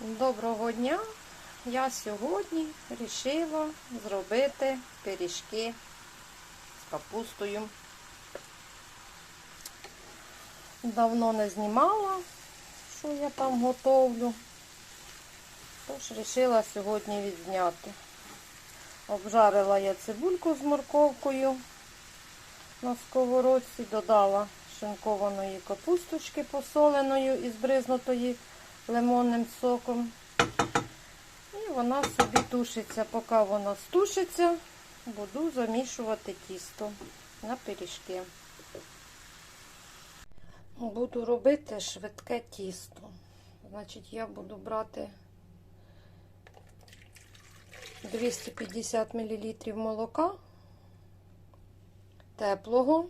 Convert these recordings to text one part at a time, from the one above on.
Доброго дня! Я сьогодні вирішила зробити пиріжки з капустою. Давно не знімала, що я там готовлю, тож вирішила сьогодні відзняти. Обжарила я цибульку з морковкою на сковородці, додала шинкованої капусточки посоленої і збризнутої лимонним соком. І вона собі тушиться. Поки вона стушиться, буду замішувати тісто на пиріжки. Буду робити швидке тісто. Значить, я буду брати 250 мл молока теплого.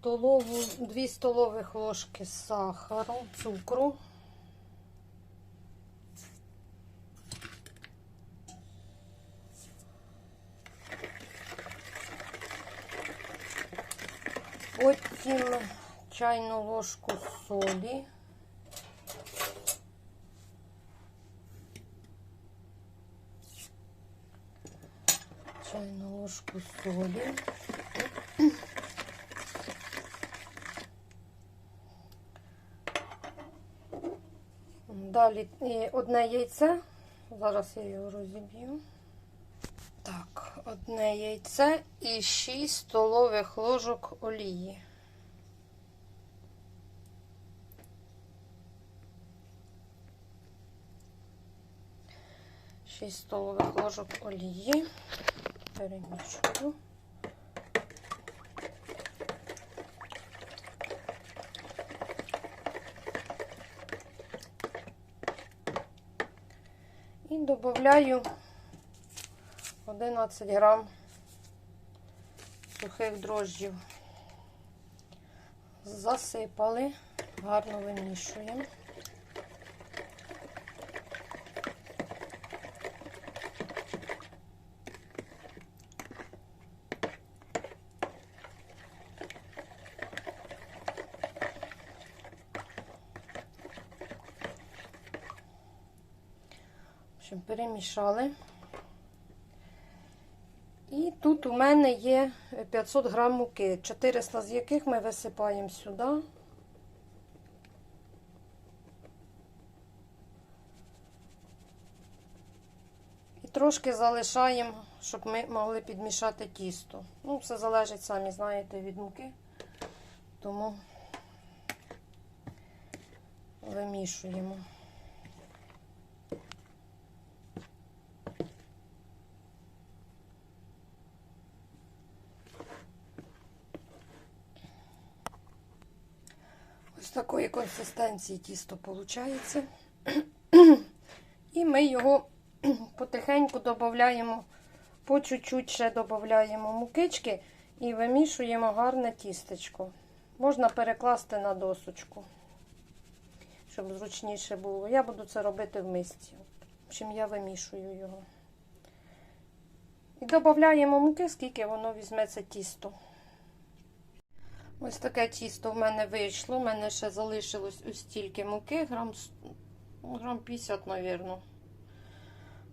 Столову, 2 столових ложки сахару, цукру. Потім чайну ложку солі. Чайну ложку солі. Далі одне яйце. Зараз я його розіб'ю. Так, одне яйце і 6 столових ложок олії. Шість столових ложок олії. Перемішую. Додаю 11 грам сухих дрожджів. Засипали, гарно вимішуємо. Общем, перемішали. І тут у мене є 500 грам муки, 400 з яких ми висипаємо сюди. І трошки залишаємо, щоб ми могли підмішати тісто. Ну, все залежить, самі знаєте, від муки. Тому вимішуємо. Ось такої консистенції тісто виходить. І ми його потихеньку додаємо, по чуть-чуть ще додаємо мукички і вимішуємо гарне тістечко. Можна перекласти на досочку, щоб зручніше було. Я буду це робити в мисці. Чим я вимішую його. І додаємо муки, скільки воно візьме це тісто. Ось таке тісто в мене вийшло. У мене ще залишилось ось стільки муки, грам, грам 50, мабуть.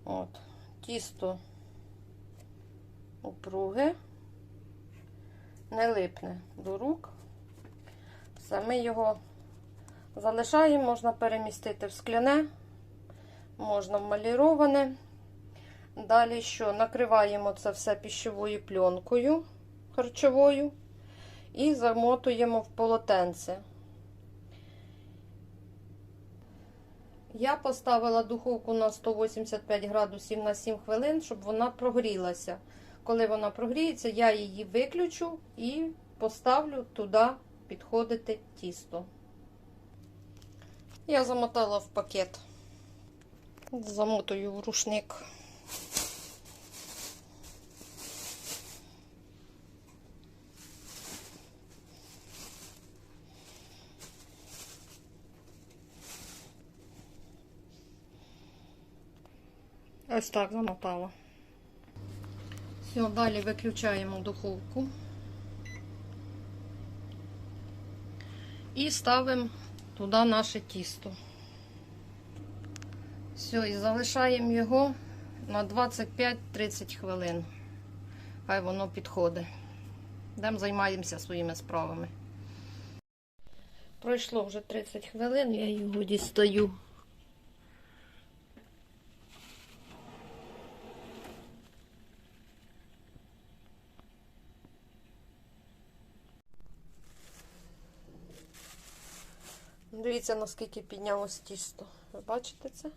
От. Тісто упруге, не липне до рук. Все, ми його залишаємо, можна перемістити в скляне, можна в маліроване. Далі що? Накриваємо це все піщовою пленкою харчовою і замотуємо в полотенце. Я поставила духовку на 185 градусів на 7 хвилин, щоб вона прогрілася. Коли вона прогріється, я її виключу і поставлю туди підходити тісто. Я замотала в пакет, замотую в рушник. Ось так замотала. Все, далі виключаємо духовку і ставимо туди наше тісто. Все, і залишаємо його на 25-30 хвилин. Хай воно підходить. Йдемо займаємося своїми справами. Пройшло вже 30 хвилин, я його дістаю. Дивіться, наскільки піднялось тісто. Ви бачите це?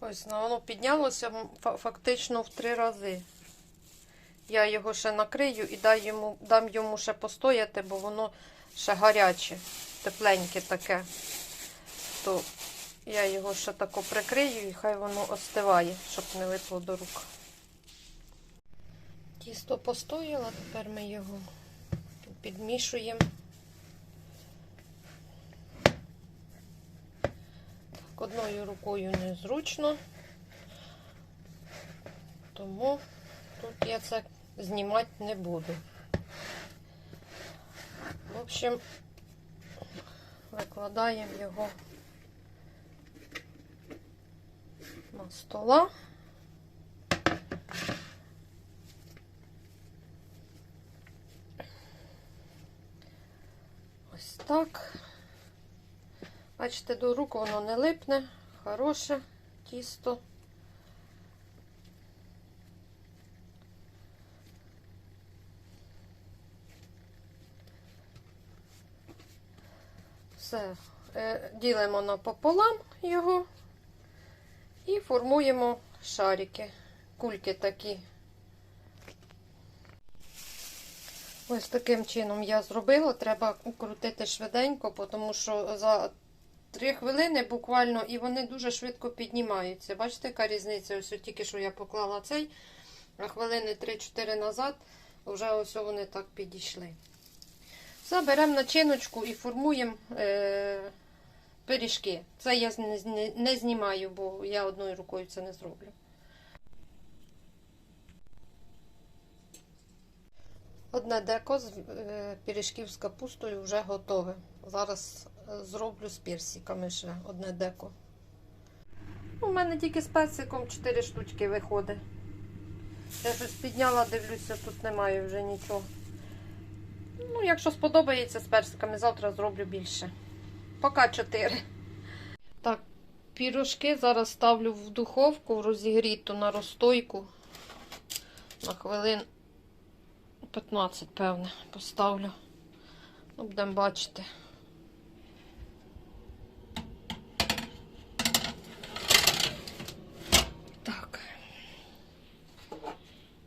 Ось ну, воно піднялося фактично в три рази. Я його ще накрию і дай йому, дам йому ще постояти, бо воно ще гаряче, тепленьке таке. То я його ще тако прикрию і хай воно остиває, щоб не липло до рук. Тісто постояло, тепер ми його підмішуємо. Так, одною рукою незручно, тому тут я це знімати не буду. В общем, викладаємо його на стола. Ось так. Бачите, до рук воно не липне, хороше тісто. Все, е, ділимо напополам його і формуємо шарики, кульки такі. Ось таким чином я зробила. Треба крутити швиденько, тому що за 3 хвилини буквально і вони дуже швидко піднімаються. Бачите, яка різниця? Ось тільки що я поклала цей, а хвилини 3-4 назад вже ось вони так підійшли. Все, беремо начиночку і формуємо е, пиріжки. Це я не, знімаю, бо я одною рукою це не зроблю. Одне деко з е, пиріжків з капустою вже готове. Зараз е, зроблю з персиками ще одне деко. У мене тільки з персиком 4 штучки виходить. Я щось підняла, дивлюся, тут немає вже нічого. Ну, якщо сподобається з персиками, завтра зроблю більше. Поки 4. Так, пірожки зараз ставлю в духовку в розігріту на розстойку. На хвилин 15, певне, поставлю. Ну, будемо бачити. Так.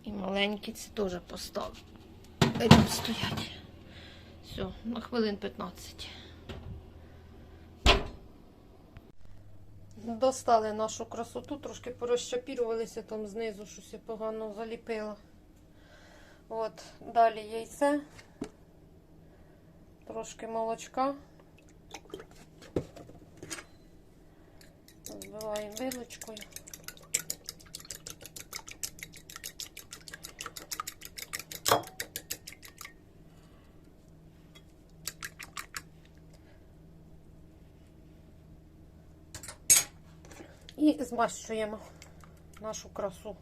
І маленькі ці теж поставлю. Там стоять. Все, на хвилин 15. Достали нашу красоту, трошки порозчапірувалися там знизу, щось я погано заліпила. От, далі яйце, трошки молочка. Збиваємо вилочкою. І змащуємо нашу красу.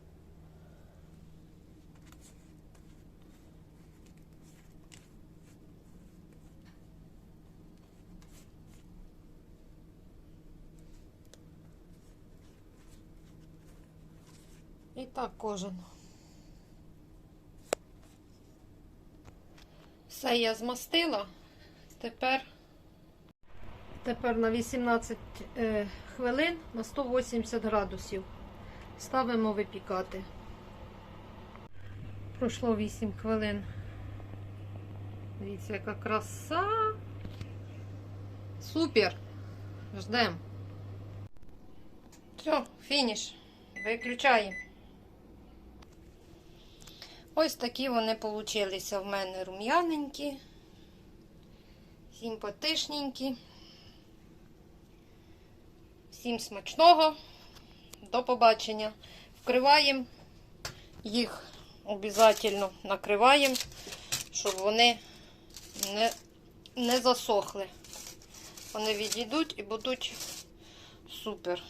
І так кожен. Все я змастила. Тепер, тепер на 18 е, хвилин на 180 градусів ставимо випікати. Пройшло 8 хвилин. Дивіться, яка краса. Супер! Ждемо. Все, фініш. Виключаємо. Ось такі вони получилися в мене рум'яненькі, симпатичненькі. Всім смачного. До побачення. Вкриваємо їх обов'язково накриваємо, щоб вони не, не засохли. Вони відійдуть і будуть супер.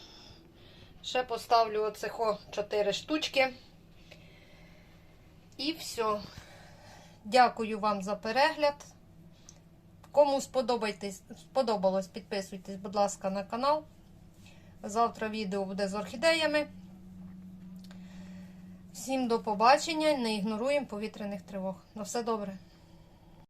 Ще поставлю оцехо 4 штучки. І все. Дякую вам за перегляд. Кому сподобалось, підписуйтесь, будь ласка, на канал. Завтра відео буде з орхідеями. Всім до побачення. Не ігноруємо повітряних тривог. На все добре.